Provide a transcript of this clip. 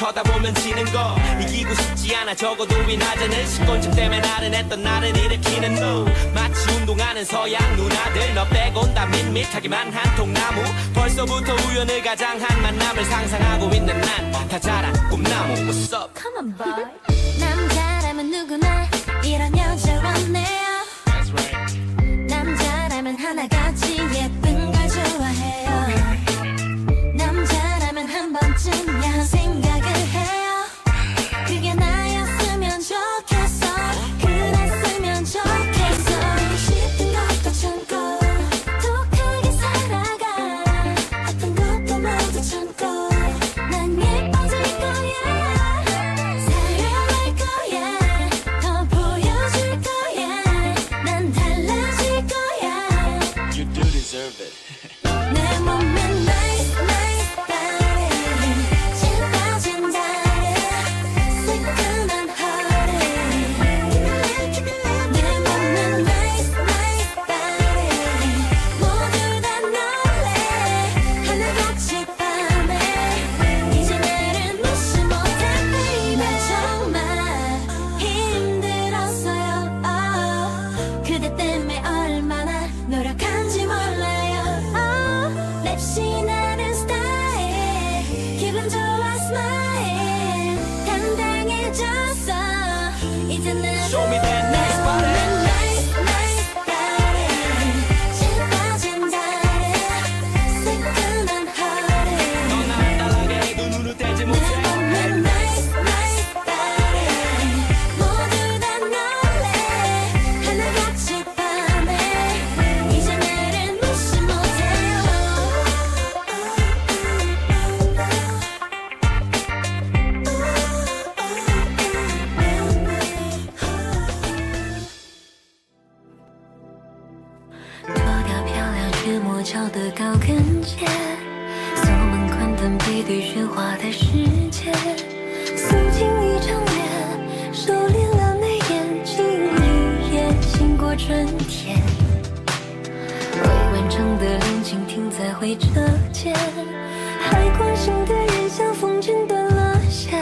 쳐다보면 지는 거 이기고 싶지 않아 적어도 이 낮에는 식곤증 때문에 나른했던 나를 일으키는 눈 마치 운동하는 서양 누나들 너 빼곤 다 밋밋하기만 한 통나무 벌써부터 우연을 가장한 만남을 상상하고 있는 난 다 자란 꿈나무 What's up? Come on, boy. 春天，未完成的恋情停在回车键，还关心的人像风筝断了线。